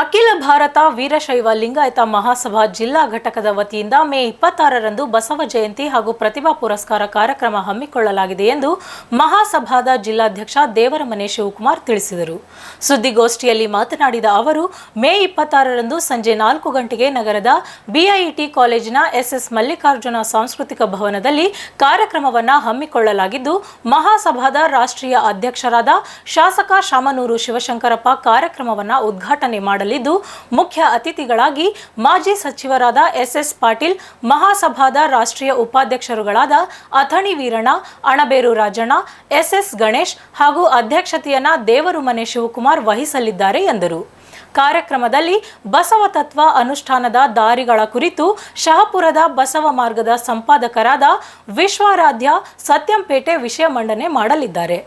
ಅಖಿಲ ಭಾರತ ವೀರಶೈವ ಲಿಂಗಾಯತ ಮಹಾಸಭಾ ಜಿಲ್ಲಾ ಘಟಕದ ವತಿಯಿಂದ ಮೇ ಇಪ್ಪತ್ತಾರರಂದು ಬಸವ ಜಯಂತಿ ಹಾಗೂ ಪ್ರತಿಭಾ ಪುರಸ್ಕಾರ ಕಾರ್ಯಕ್ರಮ ಹಮ್ಮಿಕೊಳ್ಳಲಾಗಿದೆ ಎಂದು ಮಹಾಸಭಾದ ಜಿಲ್ಲಾಧ್ಯಕ್ಷ ದೇವರಮನೆ ಶಿವಕುಮಾರ್ ತಿಳಿಸಿದರು. ಸುದ್ದಿಗೋಷ್ಠಿಯಲ್ಲಿ ಮಾತನಾಡಿದ ಅವರು, ಮೇ ಇಪ್ಪತ್ತಾರರಂದು ಸಂಜೆ ನಾಲ್ಕು ಗಂಟೆಗೆ ನಗರದ ಬಿಐಇಟಿ ಕಾಲೇಜಿನ ಎಸ್ಎಸ್ ಮಲ್ಲಿಕಾರ್ಜುನ ಸಾಂಸ್ಕೃತಿಕ ಭವನದಲ್ಲಿ ಕಾರ್ಯಕ್ರಮವನ್ನು ಹಮ್ಮಿಕೊಳ್ಳಲಾಗಿದ್ದು, ಮಹಾಸಭಾದ ರಾಷ್ಟ್ರೀಯ ಅಧ್ಯಕ್ಷರಾದ ಶಾಸಕ ಶಾಮನೂರು ಶಿವಶಂಕರಪ್ಪ ಕಾರ್ಯಕ್ರಮವನ್ನು ಉದ್ಘಾಟನೆ ಮಾಡಲಿದ್ದು ಮುಖ್ಯ ಅತಿಥಿಗಳಾಗಿ ಮಾಜಿ ಸಚಿವರಾದ ಎಸ್ಎಸ್ ಪಾಟೀಲ್, ಮಹಾಸಭಾದ ರಾಷ್ಟ್ರೀಯ ಉಪಾಧ್ಯಕ್ಷರುಗಳಾದ ಅಥಣಿ ವೀರಣ್ಣ, ಅಣಬೇರು ರಾಜಣ್ಣ, ಎಸ್ಎಸ್ ಗಣೇಶ್ ಹಾಗೂ ಅಧ್ಯಕ್ಷತೆಯನ್ನ ದೇವರುಮನೆ ಶಿವಕುಮಾರ್ ವಹಿಸಲಿದ್ದಾರೆ ಎಂದರು. ಕಾರ್ಯಕ್ರಮದಲ್ಲಿ ಬಸವ ತತ್ವ ಅನುಷ್ಠಾನದ ದಾರಿಗಳ ಕುರಿತು ಶಹಪುರದ ಬಸವ ಮಾರ್ಗದ ಸಂಪಾದಕರಾದ ವಿಶ್ವಾರಾಧ್ಯ ಸತ್ಯಂಪೇಟೆ ವಿಷಯ ಮಂಡನೆ ಮಾಡಲಿದ್ದಾರೆ.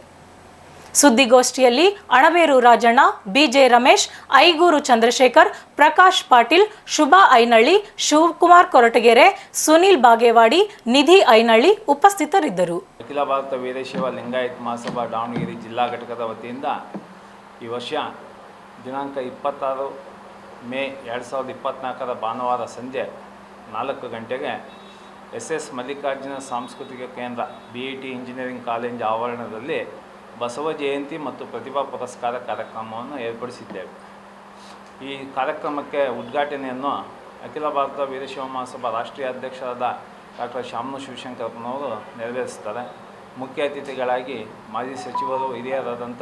ಸುದ್ದಿಗೋಷ್ಠಿಯಲ್ಲಿ ಅಣಬೇರು ರಾಜಣ್ಣ, ಬಿಜೆ ರಮೇಶ್, ಐಗೂರು ಚಂದ್ರಶೇಖರ್, ಪ್ರಕಾಶ್ ಪಾಟೀಲ್, ಶುಭಾ ಐನಳ್ಳಿ, ಶಿವಕುಮಾರ್ ಕೊರಟಗೆರೆ, ಸುನೀಲ್ ಬಾಗೇವಾಡಿ, ನಿಧಿ ಐನಳ್ಳಿ ಉಪಸ್ಥಿತರಿದ್ದರು. ಅಖಿಲ ಭಾರತ ವೀರಶೈವ ಲಿಂಗಾಯತ್ ಮಹಾಸಭಾ ದಾವಣಗೆರೆ ಜಿಲ್ಲಾ ಘಟಕದ ವತಿಯಿಂದ ಈ ವರ್ಷ ದಿನಾಂಕ ಇಪ್ಪತ್ತಾರು ಮೇ ಎರಡು ಸಾವಿರದ ಇಪ್ಪತ್ತ್ನಾಲ್ಕರ ಭಾನುವಾರ ಸಂಜೆ ನಾಲ್ಕು ಗಂಟೆಗೆ ಎಸ್ ಎಸ್ ಮಲ್ಲಿಕಾರ್ಜುನ ಸಾಂಸ್ಕೃತಿಕ ಕೇಂದ್ರ, B E T engineering college ಆವರಣದಲ್ಲಿ ಬಸವ ಜಯಂತಿ ಮತ್ತು ಪ್ರತಿಭಾ ಪುರಸ್ಕಾರ ಕಾರ್ಯಕ್ರಮವನ್ನು ಏರ್ಪಡಿಸಿದ್ದೇವೆ. ಈ ಕಾರ್ಯಕ್ರಮಕ್ಕೆ ಉದ್ಘಾಟನೆಯನ್ನು ಅಖಿಲ ಭಾರತ ವೀರಶೈವ ಮಹಾಸಭಾ ರಾಷ್ಟ್ರೀಯ ಅಧ್ಯಕ್ಷರಾದ ಡಾಕ್ಟರ್ ಶಾಮನು ಶಿವಶಂಕರಪ್ಪನವರು ನೆರವೇರಿಸ್ತಾರೆ ಮುಖ್ಯ ಅತಿಥಿಗಳಾಗಿ ಮಾಜಿ ಸಚಿವರು ಹಿರಿಯರಾದಂಥ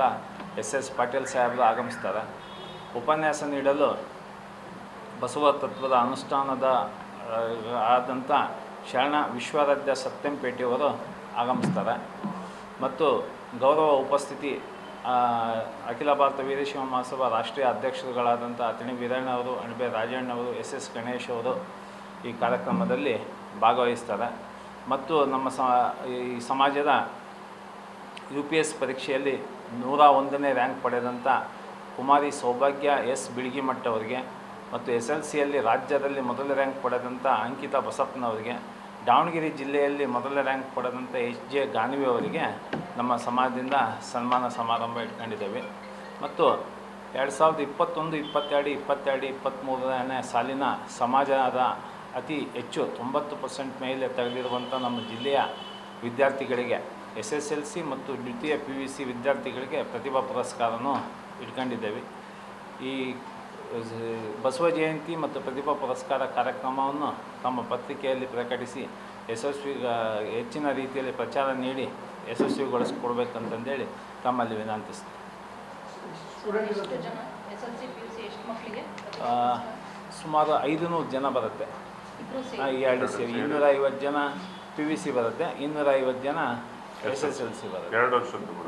ಎಸ್ ಎಸ್ ಪಾಟೀಲ್ ಸಾಹೇಬರು ಆಗಮಿಸ್ತಾರೆ ಉಪನ್ಯಾಸ ನೀಡಲು ಬಸವ ತತ್ವದ ಅನುಷ್ಠಾನದ ಆದಂಥ ಶರಣ ವಿಶ್ವಾರಾಧ್ಯ ಸತ್ಯಂಪೇಟೆಯವರು ಆಗಮಿಸ್ತಾರೆ ಮತ್ತು ಗೌರವ ಉಪಸ್ಥಿತಿ ಅಖಿಲ ಭಾರತ ವೀರಶೈವ ಮಹಾಸಭಾ ರಾಷ್ಟ್ರೀಯ ಅಧ್ಯಕ್ಷರುಗಳಾದಂಥ ಅತಣಿ ವೀರಣ್ಣ ಅವರು, ಅಣಬೆ ರಾಜಣ್ಣ ಅವರು, ಎಸ್ ಎಸ್ ಗಣೇಶ್ ಅವರು ಈ ಕಾರ್ಯಕ್ರಮದಲ್ಲಿ ಭಾಗವಹಿಸ್ತಾರೆ. ಮತ್ತು ನಮ್ಮ ಸ, ಈ ಸಮಾಜದ ಯು ಪಿ ಎಸ್ ಪರೀಕ್ಷೆಯಲ್ಲಿ ನೂರ ಒಂದನೇ ರ್ಯಾಂಕ್ ಪಡೆದಂಥ ಕುಮಾರಿ ಸೌಭಾಗ್ಯ ಎಸ್ ಬಿಳಿಗಿಮಠ್ ಅವರಿಗೆ ಮತ್ತು ಎಸ್ ಎಲ್ ಸಿಯಲ್ಲಿ ರಾಜ್ಯದಲ್ಲಿ ಮೊದಲ ರ್ಯಾಂಕ್ ಪಡೆದಂಥ ಅಂಕಿತಾ ಬಸಪ್ಪನವರಿಗೆ ದಾವಣಗೆರೆ ಜಿಲ್ಲೆಯಲ್ಲಿ ಮೊದಲ ರ್ಯಾಂಕ್ ಪಡೆದಂಥ ಎಚ್ ಜೆ ಗಾನ್ವಿ ಅವರಿಗೆ ನಮ್ಮ ಸಮಾಜದಿಂದ ಸನ್ಮಾನ ಸಮಾರಂಭ ಇಟ್ಕೊಂಡಿದ್ದೇವೆ. ಮತ್ತು ಎರಡು ಸಾವಿರದ ಇಪ್ಪತ್ತೊಂದು, ಇಪ್ಪತ್ತೆರಡು ಇಪ್ಪತ್ತೆರಡು ಇಪ್ಪತ್ತ್ಮೂರನೇ ಸಾಲಿನ ಸಮಾಜದ ಅತಿ ಹೆಚ್ಚು ತೊಂಬತ್ತು ಪರ್ಸೆಂಟ್ ಮೇಲೆ ತೆಗೆದಿರುವಂಥ ನಮ್ಮ ಜಿಲ್ಲೆಯ ವಿದ್ಯಾರ್ಥಿಗಳಿಗೆ, ಎಸ್ ಎಸ್ ಎಲ್ ಸಿ ಮತ್ತು ದ್ವಿತೀಯ ಪಿ ಯು ಸಿ ವಿದ್ಯಾರ್ಥಿಗಳಿಗೆ ಪ್ರತಿಭಾ ಪುರಸ್ಕಾರವೂ ಇಟ್ಕೊಂಡಿದ್ದೇವೆ. ಈ ಬಸವ ಜಯಂತಿ ಮತ್ತು ಪ್ರತಿಭಾ ಪುರಸ್ಕಾರ ಕಾರ್ಯಕ್ರಮವನ್ನು ತಮ್ಮ ಪತ್ರಿಕೆಯಲ್ಲಿ ಪ್ರಕಟಿಸಿ ಯಶಸ್ವಿ ಹೆಚ್ಚಿನ ರೀತಿಯಲ್ಲಿ ಪ್ರಚಾರ ನೀಡಿ ಯಶಸ್ವಿಗೊಳಿಸ್ಕೊಡ್ಬೇಕಂತಂದೇಳಿ ತಮ್ಮಲ್ಲಿ ವಿನಂತಿಸ್ತೀನಿ. ಸುಮಾರು ಐದುನೂರು ಜನ ಬರುತ್ತೆ. ಎರಡು ಸೇರಿ. ಇನ್ನೂರ ಐವತ್ತು ಜನ ಪಿ ವಿ ಸಿ ಬರುತ್ತೆ. ಇನ್ನೂರ ಐವತ್ತು ಜನ ಎಸ್ ಎಸ್ ಎಲ್ ಸಿ ಬರುತ್ತೆ. ಎರಡು ವರ್ಷದ್ದು ಕೂಡ.